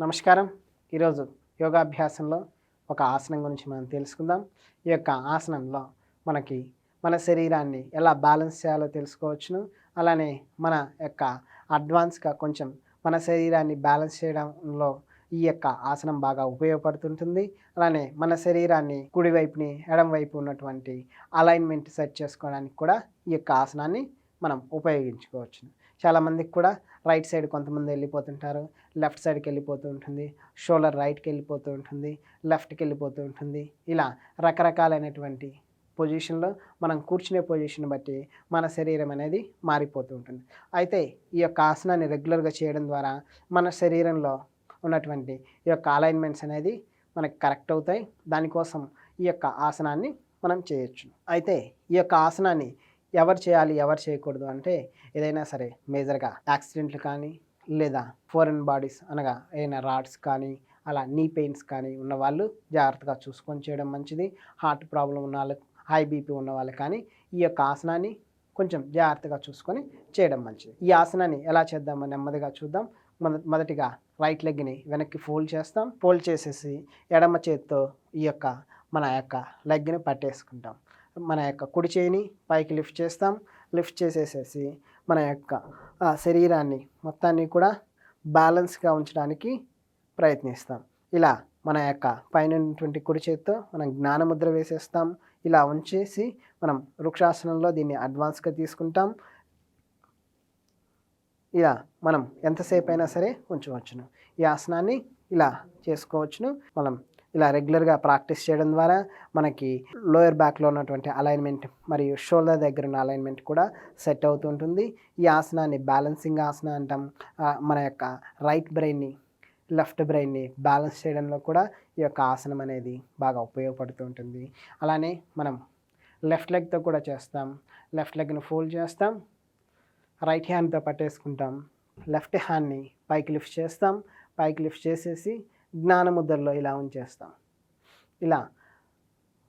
నమస్కారం. ఈరోజు యోగాభ్యాసంలో ఒక ఆసనం గురించి మనం తెలుసుకుందాం. ఈ యొక్క ఆసనంలో మనకి మన శరీరాన్ని ఎలా బ్యాలెన్స్ చేయాలో తెలుసుకోవచ్చును. అలానే మన యొక్క అడ్వాన్స్గా కొంచెం మన శరీరాన్ని బ్యాలెన్స్ చేయడంలో ఈ యొక్క ఆసనం బాగా ఉపయోగపడుతుంటుంది. అలానే మన శరీరాన్ని కుడివైపుని ఎడం వైపు ఉన్నటువంటి అలైన్మెంట్ సెట్ చేసుకోవడానికి కూడా ఈ యొక్క ఆసనాన్ని మనం ఉపయోగించుకోవచ్చు చాలామందికి కూడా రైట్ సైడ్ కొంతమంది వెళ్ళిపోతుంటారు లెఫ్ట్ సైడ్కి వెళ్ళిపోతూ ఉంటుంది షోల్డర్ రైట్కి వెళ్ళిపోతూ ఉంటుంది లెఫ్ట్కి వెళ్ళిపోతూ ఉంటుంది. ఇలా రకరకాలైనటువంటి పొజిషన్లో మనం కూర్చునే పొజిషన్ బట్టి మన శరీరం అనేది మారిపోతూ ఉంటుంది. అయితే ఈ యొక్క ఆసనాన్ని రెగ్యులర్గా చేయడం ద్వారా మన శరీరంలో ఉన్నటువంటి ఈ యొక్క అలైన్మెంట్స్ అనేది మనకి కరెక్ట్ అవుతాయి. దానికోసం ఈ యొక్క ఆసనాన్ని మనం చేయొచ్చు అయితే ఈ యొక్క ఆసనాన్ని ఎవరు చేయాలి ఎవరు చేయకూడదు అంటే ఏదైనా సరే మేజర్గా యాక్సిడెంట్లు కానీ లేదా ఫోరెన్ బాడీస్ అనగా ఏదైనా రాడ్స్ కానీ అలా నీ పెయిన్స్ కానీ ఉన్న వాళ్ళు జాగ్రత్తగా చూసుకొని చేయడం మంచిది. హార్ట్ ప్రాబ్లం ఉన్న వాళ్ళకి హై బీపీ ఉన్న వాళ్ళు కానీ ఈ యొక్క ఆసనాన్ని కొంచెం జాగ్రత్తగా చూసుకొని చేయడం మంచిది. ఈ ఆసనాన్ని ఎలా చేద్దామో నెమ్మదిగా చూద్దాం. మొద మొదటిగా రైట్ లెగ్ని వెనక్కి ఫోల్డ్ చేస్తాం. ఫోల్డ్ చేసేసి ఎడమ చేతితో ఈ యొక్క మన యొక్క లెగ్ని పట్టేసుకుంటాం. మన యొక్క కుడి చేయిని పైకి లిఫ్ట్ చేస్తాం. లిఫ్ట్ చేసేసేసి మన యొక్క ఆ, శరీరాన్ని మొత్తాన్ని కూడా బ్యాలెన్స్గా ఉంచడానికి ప్రయత్నిస్తాం. ఇలా మన యొక్క పైన ఉన్నటువంటి కుడి చేతితో మనం జ్ఞానముద్ర వేసేస్తాం. ఇలా ఉంచేసి మనం వృక్షాసనంలో దీన్ని అడ్వాన్స్గా తీసుకుంటాం. ఇలా మనం ఎంతసేపు అయినా సరే ఉంచవచ్చును. ఈ ఆసనాన్ని ఇలా చేసుకోవచ్చును. మనం ఇలా రెగ్యులర్గా ప్రాక్టీస్ చేయడం ద్వారా మనకి లోయర్ బ్యాక్లో ఉన్నటువంటి అలైన్మెంట్ మరియు షోల్డర్ దగ్గర ఉన్న అలైన్మెంట్ కూడా సెట్ అవుతుంటుంది ఈ ఆసనాన్ని బ్యాలెన్సింగ్ ఆసన అంటాం. మన యొక్క రైట్ బ్రెయిన్ని లెఫ్ట్ బ్రెయిన్ని బ్యాలెన్స్ చేయడంలో కూడా ఈ యొక్క ఆసనం అనేది బాగా ఉపయోగపడుతూ ఉంటుంది. అలానే మనం లెఫ్ట్ లెగ్తో కూడా చేస్తాం. లెఫ్ట్ లెగ్ను ఫోల్డ్ చేస్తాం. రైట్ హ్యాండ్తో పట్టేసుకుంటాం. లెఫ్ట్ హ్యాండ్ని పైకి లిఫ్ట్ చేస్తాం. పైకి లిఫ్ట్ చేసేసి జ్ఞానముద్రలో ఇలా ఉంచేస్తాం. ఇలా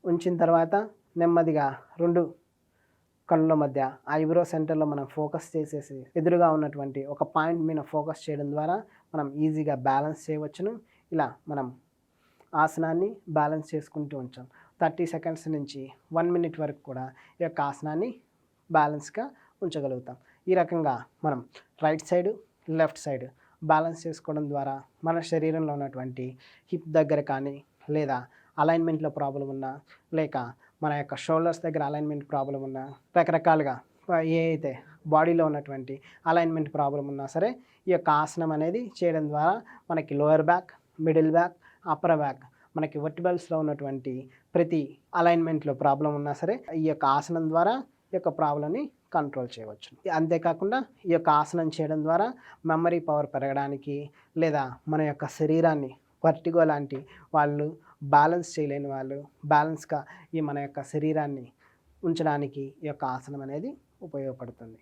ఉంచిన తర్వాత నెమ్మదిగా రెండు కళ్ళ మధ్య ఐబ్రో సెంటర్లో మనం ఫోకస్ చేసేసి ఎదురుగా ఉన్నటువంటి ఒక పాయింట్ మీద ఫోకస్ చేయడం ద్వారా మనం ఈజీగా బ్యాలెన్స్ చేయవచ్చును. ఇలా మనం ఆసనాన్ని బ్యాలెన్స్ చేసుకుంటూ ఉంచాం. థర్టీ సెకండ్స్ నుంచి వన్ మినిట్ వరకు కూడా ఈ యొక్క ఆసనాన్ని బ్యాలెన్స్గా ఉంచగలుగుతాం. ఈ రకంగా మనం right side left side balance చేసుకోవడం ద్వారా మన శరీరంలో ఉన్నటువంటి హిప్ దగ్గర కానీ లేదా అలైన్మెంట్లో ప్రాబ్లం ఉన్నా లేక మన యొక్క షోల్డర్స్ దగ్గర అలైన్మెంట్ ప్రాబ్లం ఉన్నా రకరకాలుగా ఏ అయితే బాడీలో ఉన్నటువంటి అలైన్మెంట్ ప్రాబ్లం ఉన్నా సరే ఈ యొక్క ఆసనం అనేది చేయడం ద్వారా మనకి lower back middle back upper back మనకి వర్టిబల్స్లో ఉన్నటువంటి ప్రతి అలైన్మెంట్లో ప్రాబ్లం ఉన్నా సరే ఈ యొక్క ఆసనం ద్వారా యొక్క ప్రాబ్లమ్ని కంట్రోల్ చేయవచ్చు. అంతేకాకుండా ఈ యొక్క ఆసనం చేయడం ద్వారా మెమరీ పవర్ పెరగడానికి లేదా మన యొక్క శరీరాన్ని వర్టిగో లాంటి వాళ్ళు బ్యాలెన్స్ చేయలేని వాళ్ళు బ్యాలెన్స్గా ఈ మన యొక్క శరీరాన్ని ఉంచడానికి ఈ యొక్క ఆసనం అనేది ఉపయోగపడుతుంది.